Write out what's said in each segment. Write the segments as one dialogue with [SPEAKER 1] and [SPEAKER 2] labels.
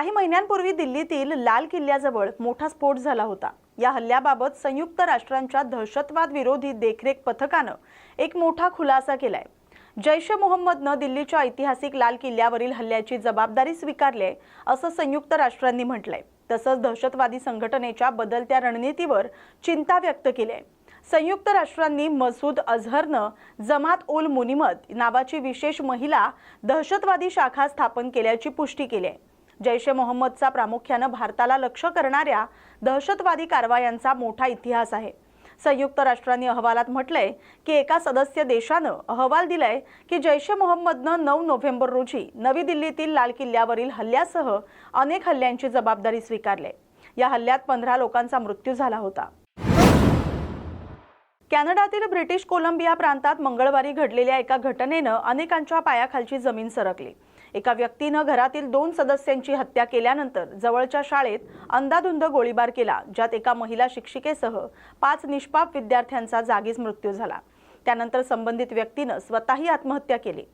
[SPEAKER 1] काही महिन्यांपूर्वी दिल्लीतील लाल किल्ल्याजवळ मोठा स्फोट झाला होता. या हल्ल्याबाबत संयुक्त राष्ट्रांच्या दहशतवाद विरोधी देखरेख पथकानं एक मोठा खुलासा केलाय. जैश मोहम्मदनं दिल्लीच्या ऐतिहासिक लाल किल्ल्यावरील हल्ल्याची जबाबदारी स्वीकारली आहे असं संयुक्त राष्ट्रांनी म्हटलंय. तसंच दहशतवादी संघटनेच्या बदलत्या रणनीतीवर चिंता व्यक्त केली आहे. संयुक्त राष्ट्रांनी मसूद अझहरनं जमात उल मुनिमत नावाची विशेष महिला दहशतवादी शाखा स्थापन केल्याची पुष्टी केली आहे. जैश ए मोहम्मदचा प्रामुख्यानं भारताला लक्ष्य करणाऱ्या दहशतवादी कारवायांचा मोठा इतिहास आहे. संयुक्त राष्ट्रांनी अहवालात म्हटलंय की एका सदस्य देशानं अहवाल दिलाय की जैश ए मोहम्मदनं नऊ नोव्हेंबर रोजी नवी दिल्लीतील लाल किल्ल्यावरील हल्ल्यासह अनेक हल्ल्यांची जबाबदारी स्वीकारली. या हल्ल्यात पंधरा लोकांचा मृत्यू झाला होता. कॅनडातील ब्रिटिश कोलंबिया प्रांतात मंगळवारी घडलेल्या एका घटनेनं अनेकांच्या पायाखालची जमीन सरकली. एका व्यक्तीनं घरातील दोन सदस्यांची हत्या केल्यानंतर जवळच्या शाळेत अंदाधुंद गोळीबार केला ज्यात एका महिला शिक्षिकेसह पाच निष्पाप विद्यार्थ्यांचा जागीच मृत्यू झाला. त्यानंतर संबंधित व्यक्तीनं स्वतःही आत्महत्या केली.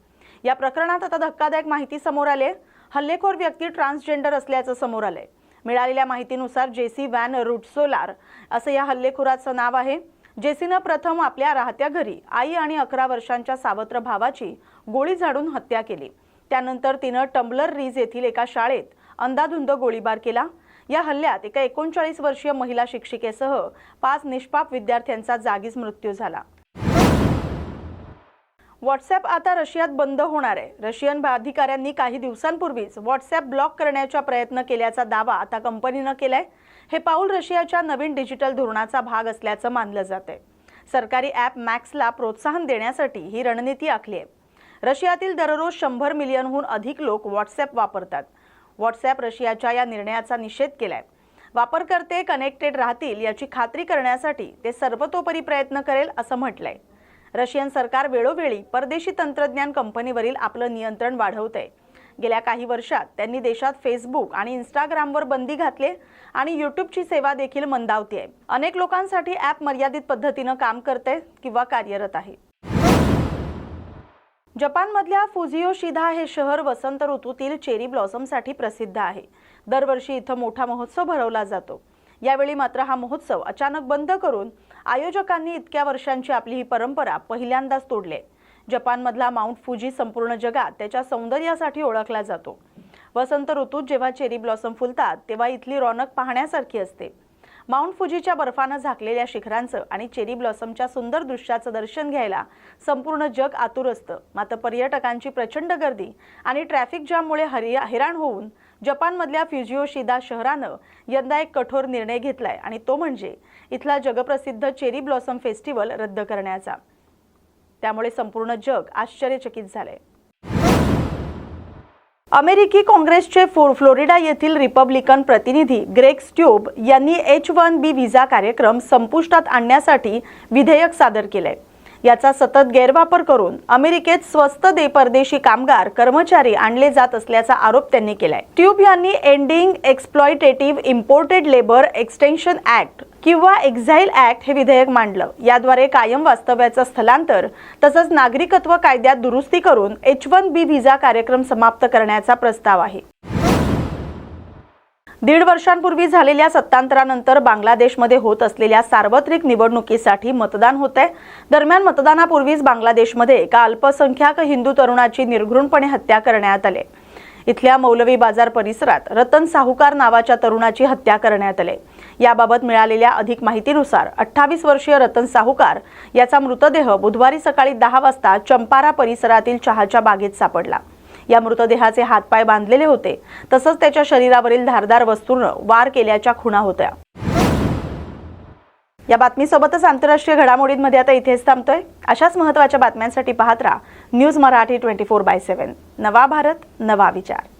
[SPEAKER 1] या प्रकरणात आता धक्कादायक माहिती समोर आले हल्लेखोर व्यक्ती ट्रान्सजेंडर असल्याचं समोर आलंय. मिळालेल्या माहितीनुसार जेसी व्हॅन रुटसोलार असं या हल्लेखोराचं नाव आहे. जेसीनं प्रथम आपल्या राहत्या घरी आई आणि अकरा वर्षांच्या सावत्र भावाची गोळी झाडून हत्या केली. त्यानंतर तिनं टंबलर रीज येथील एका शाळेत अंदाधुंद गोळीबार केला. या हल्ल्यात एका एकोणचाळीस वर्षीय महिला शिक्षिकेसह पाच निष्पाप विद्यार्थ्यांचा जागीच मृत्यू झाला. व्हॉट्सॲप आता रशियात बंद होणार आहे. रशियन अधिकाऱ्यांनी काही दिवसांपूर्वीच व्हॉट्सॲप ब्लॉक करण्याचा प्रयत्न केल्याचा दावा आता कंपनीनं केलाय. हे पाऊल रशियाच्या नवीन डिजिटल धोरणाचा भाग असल्याचं मानलं जात आहे सरकारी ॲप मॅक्सला प्रोत्साहन देण्यासाठी ही रणनीती आखली आहे. रशियातील दररोज शंभर मिलियनहून अधिक लोक व्हॉट्सॲप वापरतात. व्हॉट्सॲप रशियाच्या या निर्णयाचा निषेध केलाय. वापरकर्ते कनेक्टेड राहतील याची खात्री करण्यासाठी ते सर्वतोपरी प्रयत्न करेल असं म्हटलंय. रशियन सरकार वेळोवेळी परदेशी तंत्रज्ञान कंपनीवरील आपलं नियंत्रण वाढवतंय. गेल्या काही वर्षात त्यांनी देशात फेसबुक आणि इंस्टाग्रामवर बंदी घातली आणि यूट्यूबची सेवा देखील मंदावतीये. अनेक लोकांसाठी ॲप मर्यादित पद्धतीनं काम करते किंवा कार्यरत आहे. जपानमधल्या फुजियोशिधा हे शहर वसंत ऋतूतील चेरी ब्लॉसमसाठी प्रसिद्ध आहे. दरवर्षी इथं मोठा महोत्सव भरवला जातो. यावेळी मात्र हा महोत्सव अचानक बंद करून आयोजकांनी इतक्या वर्षांची आपली ही परंपरा पहिल्यांदाच तोडले. जपानमधला माउंट फुजी संपूर्ण जगात त्याच्या सौंदर्यासाठी ओळखला जातो. वसंत ऋतूत जेव्हा चेरी ब्लॉसम फुलतात तेव्हा इथली रौनक पाहण्यासारखी असते. माउंट फुजीच्या बर्फानं झाकलेल्या शिखरांचं आणि चेरी ब्लॉसमच्या सुंदर दृश्याचं दर्शन घ्यायला संपूर्ण जग आतुर असतं. मात्र पर्यटकांची प्रचंड गर्दी आणि ट्रॅफिक जाममुळे हरिया हैराण होऊन जपानमधल्या फ्युजिओशिदा शहरानं यंदा एक कठोर निर्णय घेतलाय आणि तो म्हणजे इथला जगप्रसिद्ध चेरी ब्लॉसम फेस्टिवल रद्द करण्याचा. त्यामुळे संपूर्ण जग आश्चर्यचकित झालंय. अमेरिकी काँग्रेसचे फ्लोरिडा येथील रिपब्लिकन प्रतिनिधी ग्रेग स्ट्यूब यांनी एच वन बी व्हिसा कार्यक्रम संपुष्टात आणण्यासाठी विधेयक सादर केलंय. याचा सतत गैरवापर करून अमेरिकेत स्वस्त दे परदेशी कामगार कर्मचारी आणले जात असल्याचा आरोप त्यांनी केलाय. ट्यूब यांनी ending exploitative imported labour extension act किंवा एक्झाईल ऍक्ट हे विधेयक मांडलं. याद्वारे कायम वास्तव्याचं स्थलांतर तसंच नागरिकत्व कायद्यात दुरुस्ती करून एच वन बी व्हिसा कार्यक्रम समाप्त करण्याचा प्रस्ताव आहे. दीड वर्षांपूर्वी झालेल्या सत्तांतरानंतर बांगलादेशमध्ये होत असलेल्या सार्वत्रिक निवडणुकीसाठी मतदान होत आहे दरम्यान मतदानापूर्वीच बांगलादेशमध्ये एका अल्पसंख्याक हिंदू तरुणाची निर्घृणपणे हत्या करण्यात आली. इथल्या मौलवी बाजार परिसरात रतन साहूकार नावाच्या तरुणाची हत्या करण्यात आली. याबाबत मिळालेल्या अधिक माहितीनुसार अठ्ठावीस वर्षीय रतन साहूकार याचा मृतदेह बुधवारी सकाळी दहा वाजता चंपारा परिसरातील चहाच्या बागेत सापडला. या मृतदेहाचे हातपाय बांधलेले होते. तसंच त्याच्या शरीरावरील धारदार वस्तूनं वार केल्याच्या खुणा होत्या. या बातमीसोबतच आंतरराष्ट्रीय घडामोडींमध्ये आता इथेच थांबतोय. अशाच महत्त्वाच्या बातम्यांसाठी पाहत राहा news Marathi twenty four by seven. नवा भारत नवा विचार.